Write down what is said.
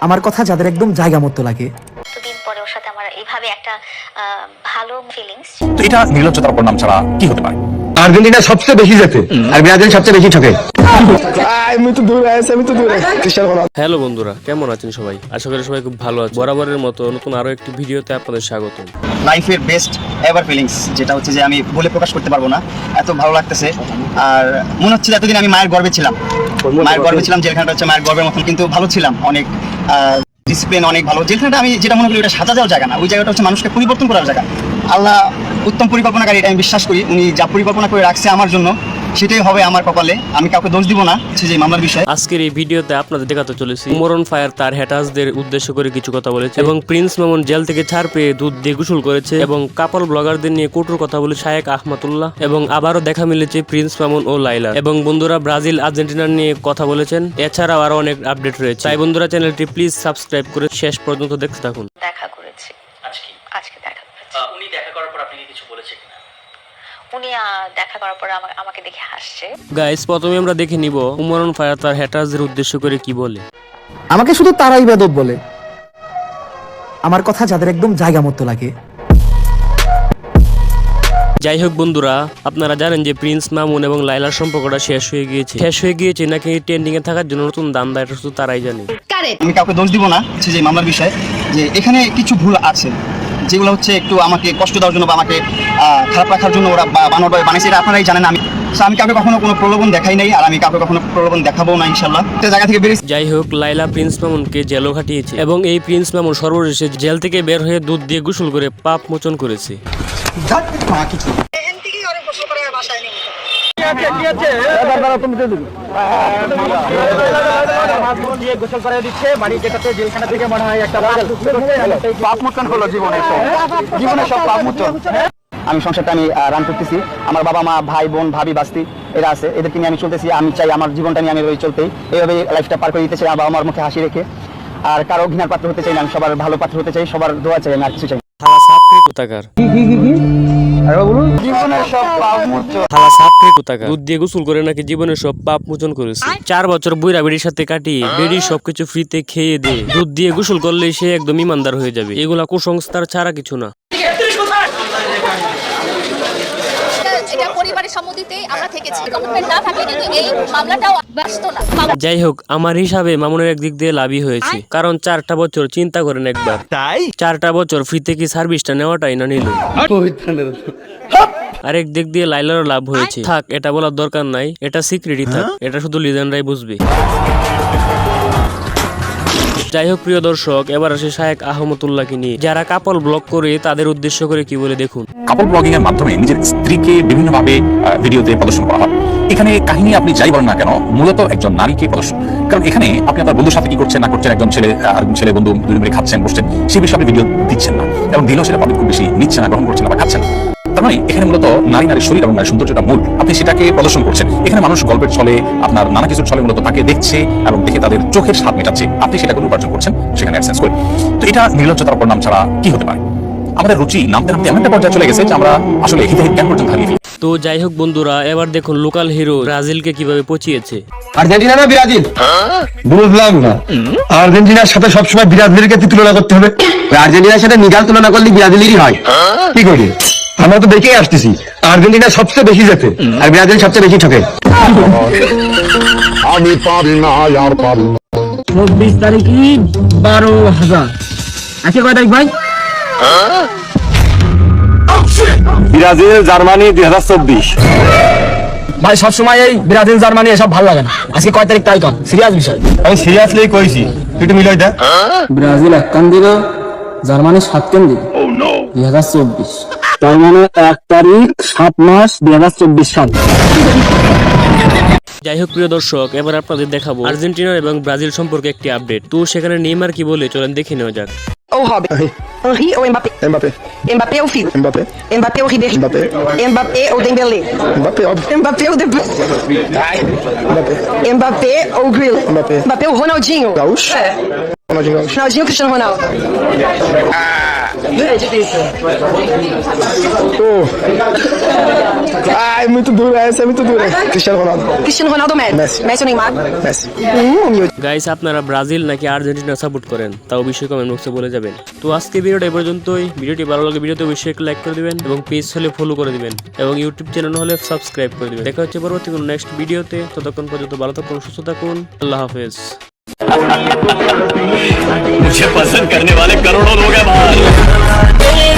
আমার কথা যাদের একদম জায়গা মতো লাগে। পরে ওর সাথে আমার এইভাবে একটা আহ, ভালো ফিলিংস এটা নির্লজ্জতার নাম ছাড়া কি হতে পারে? আর্জেন্টিনা সবচেয়ে বেশি যেতে আর ব্রাজিল সবচেয়ে বেশি ঠকে। হ্যালো বন্ধুরা কেমন আছেন সবাই? আশা করি সবাই খুব ভালো আছে বরাবরের মতো নতুন আরও একটি ভিডিওতে আপনাদের স্বাগত লাইফের বেস্ট এভার ফিলিংস যেটা হচ্ছে যে আমি বলে প্রকাশ করতে পারব না। এত ভালো লাগতেছে। আর মনে হচ্ছে যে এতদিন আমি মায়ের গর্বে ছিলাম। মায়ের গর্বে ছিলাম জেলখানাটা হচ্ছে মায়ের গর্বের মতন কিন্তু ভালো ছিলাম অনেক ডিসিপ্লিন অনেক ভালো। জেলখানাটা আমি যেটা মনে করি ওটা সাজা দেওয়ার জায়গা না ওই জায়গাটা হচ্ছে মানুষকে পরিবর্তন করার জায়গা। আল্লাহ উত্তম পরিকল্পনাকারী এটা আমি বিশ্বাস করি। উনি যা পরিকল্পনা করে রাখছে আমার জন্য সেটাই হবে আমার কপালে। আমি কাউকে দোষ দিব না যে মামলার বিষয়ে। আজকের এই ভিডিওতে আপনাদের দেখাতে চলেছি মরন ফায়ার তার হ্যাটার্সদের উদ্দেশ্য করে কিছু কথা বলেছে এবং প্রিন্স মামুন জেল থেকে ছাড় পেয়ে দুধ দিয়ে গোসল করেছে এবং কাপল ব্লগারদের নিয়ে কটুর কথা বলে শায়েক আহমদুল্লাহ এবং আবারও দেখা মিলেছে প্রিন্স মামুন ও লাইলা এবং বন্ধুরা ব্রাজিল আর্জেন্টিনার নিয়ে কথা বলেছেন এছাড়াও আরও অনেক আপডেট রয়েছে। তাই বন্ধুরা চ্যানেলটি প্লিজ সাবস্ক্রাইব করে শেষ পর্যন্ত দেখতে থাকুন। দেখা করেছি আজকে আজকে দেখা করেছি আহ, উনি দেখা করার পর আপনাকে কিছু বলেছে কিনা উনি দেখা করার পর আমা- আমাকে দেখে হাসছে। গাইস প্রথমে আমরা দেখে নিব উমরন ফায়ার তার হ্যাটার্সদের উদ্দেশ্য করে কি বলে। আমাকে শুধু তারাই বেদব বলে। আমার কথা যাদের একদম জায়গা মতো লাগে। যাই হোক বন্ধুরা আপনারা জানেন যে প্রিন্স মামুন এবং লাইলার সম্পর্কটা শেষ হয়ে গিয়েছে। শেষ হয়ে গিয়েছে নাকি ট্রেন্ডিং এ থাকার জন্য নতুন দান্দা এটা শুধু তারাই জানে। আমি কাউকে দোষ দিব না যে মামলার বিষয়ে যে এখানে কিছু ভুল আছে। যেগুলো হচ্ছে একটু আমাকে কষ্ট দেওয়ার জন্য বা আমাকে খারাপ রাখার জন্য ওরা বা- বানানোর বানিয়েছে এটা আপনারাই জানেন। আমি আমি কাউকে কখনো কোনো প্রলোভন দেখাই নাই আর আমি কাউকে কখনো প্রলোভন দেখাবো না ইনশাল্লাহ জায়গা থেকে বেরিয়েছি যাই হোক লাইলা প্রিন্স মামুনকে জেলও খাটিয়েছে এবং এই প্রিন্স মামুন সর্বশেষে জেল থেকে বের হয়ে দুধ দিয়ে গোসল করে পাপ মোচন করেছে। কিছু পাপ মোচন হলো জীবনে জীবনে সব পাপ মোচন আমি সংসারটা আমি রান করতেছি। আমার বাবা মা ভাই বোন ভাবি বাস্তি এরা আছে। এদেরকে নিয়ে আমি চলতেছি। আমি চাই আমার জীবনটা নিয়ে আমি ওই চলতেই। এইভাবে লাইফটা পার করে দিতে চাই। আমার মুখে হাসি রেখে। আর কারও ঘৃণার পাত্র হতে চাই না। আমি সবার ভালো পাত্র হতে চাই। সবার দোয়া চাই। আমি আর কিছু চাই জীবনের সব পাপ মোচন দুধ দিয়ে গোসল করে নাকি জীবনের সব পাপ মোচন করেছে? চার বছর বুইরা বেডির সাথে কাটিয়ে বেডি সবকিছু ফ্রিতে খেয়ে দিয়ে দুধ দিয়ে গোসল করলে সে একদম ইমানদার হয়ে যাবে। এগুলা কুসংস্কার ছাড়া কিছু না। আমরা থেকেছি। কমিটমেন্ট না থাকলে কিন্তু এই মামলাটাও আসতো না। যাই হোক আমার হিসাবে মামুনের একদিক দিয়ে লাভই হয়েছে। কারণ চারটা বছর চিন্তা করেন একবার। তাই? চারটা বছর ফ্রিতে কি সার্ভিসটা নেওয়াটাই না নিল। আরেক দিক দিয়ে লাইলারও লাভ হয়েছে। থাক এটা বলার দরকার নাই। এটা সিক্রেটই থাক। এটা শুধু লিজেন্ডরাই বুঝবে। যাই হোক প্রিয় দর্শক এবার আসে শায়েক আহমদুল্লাহকে নিয়ে। যারা কাপল ব্লগ করে তাদের উদ্দেশ্য করে কি বলে দেখুন। কাপল ব্লগিং এর মাধ্যমে নিজের স্ত্রীকে বিভিন্নভাবে আহ, ভিডিওতে প্রদর্শন করা হয়। এখানে কাহিনী আপনি যাই বলেন না কেন মূলত একজন নারীকে প্রদর্শন। কারণ এখানে আপনি আপনার বন্ধুর সাথে কি করছেন না করছেন একজন ছেলে আর একজন ছেলে বন্ধু দুজন খাচ্ছেন বসছেন সেই বিষয়ে আপনি ভিডিও দিচ্ছেন না। এবং দিলেও সেটা পাবলিক খুব বেশি নিচ্ছে না গ্রহণ করছেন না বা খাচ্ছেন না। তার মানে এখানে মূলত নারী নারীর শরীর এবং নারীর সৌন্দর্যটা মূল। আপনি সেটাকে প্রদর্শন করছেন। এখানে মানুষ গল্পের ছলে আপনার নানা কিছুর ছলে মূলত তাকে দেখছে এবং দেখে তাদের চোখের স্বাদ মেটাচ্ছে। আপনি সেটা করে উপার্জন করছেন সেখানে অ্যাডসেন্স করে। তো এটা নির্লজ্জতার নাম ছাড়া কি হতে পারে? আমাদের রুচি নামতে নামতে এমন একটা পর্যায়ে চলে গেছে যে আমরা আসলে হিতাহিত জ্ঞান পর্যন্ত হারিয়ে ফেলি। তো যাই হোক বন্ধুরা এবার দেখুন লোকাল হিরো ব্রাজিলকে কীভাবে পচিয়েছে। আর্জেন্টিনা না ব্রাজিল? বুঝলাম না। আর্জেন্টিনার সাথে সবসময় ব্রাজিলেরকে কি তুলনা করতে হবে। আর্জেন্টিনার সাথে নিগাল তুলনা করলে ব্রাজিলেরই হয়। কি করি? আমরা তো দেখেই আসতেছি। আর্জেন্টিনা সবচেয়ে বেশি যেতে আর ব্রাজিল সবচেয়ে বেশি ঠকে। আমি পারি না আর পারি না। চব্বিশ তারিখই বারো হাজার। আছে কয় তারিখ ভাই? ব্রাজিল জার্মানি দুই হাজার চব্বিশ। ভাই সবসময় এই ব্রাজিল জার্মানি এসব ভালো লাগে না। আজকে কয় তারিখ তাই কন সিরিয়াস বিষয়। আমি সিরিয়াসলি কইছি তুই একটু মিলাই দে ব্রাজিল এক কান দিল জার্মানি সাত কান দিল মানে এক তারিখ সাত মাস দুই হাজার চব্বিশ সাল। যাই হোক প্রিয় দর্শক এবার আপনাদের দেখাবো আর্জেন্টিনা এবং ব্রাজিল সম্পর্কে একটি আপডেট। তো সেখানে নেইমার কি বলে চলেন দেখে নেওয়া যাক। ও হবে। হি ও ও ফি এমবাপে এমবাপে ও হিবে এমবাপে এমবাপে ও দেমবেলে। এমবাপে ও এমবাপে ও দেব Mbappe Oh. Ah, é muito dura essa, é muito dura. Cristiano Ronaldo. Cristiano Ronaldo Messi. Messi ou Neymar? Messi. Guys আপনারা ব্রাজিল নাকি আর্জেন্টিনা সাপোর্ট করেন তাও অবশ্যই কমেন্ট বক্সে বলে যাবেন তো আজকে ভিডিওটা এ পর্যন্তই ভিডিওটি ভালো লাগে ভিডিওতে অবশ্যই একটা লাইক করে দিবেন এবং পেজ হলে ফলো করে দিবেন এবং ইউটিউব চ্যানেল হলে সাবস্ক্রাইব করে দিবেন দেখা হচ্ছে পরবর্তী কোনো নেক্সট ভিডিওতে ততক্ষণ পর্যন্ত ভালো থাকুন সুস্থ থাকুন আল্লাহ হাফেজ मुझे पसंद करने वाले करोड़ों लोग हैं बाहर all day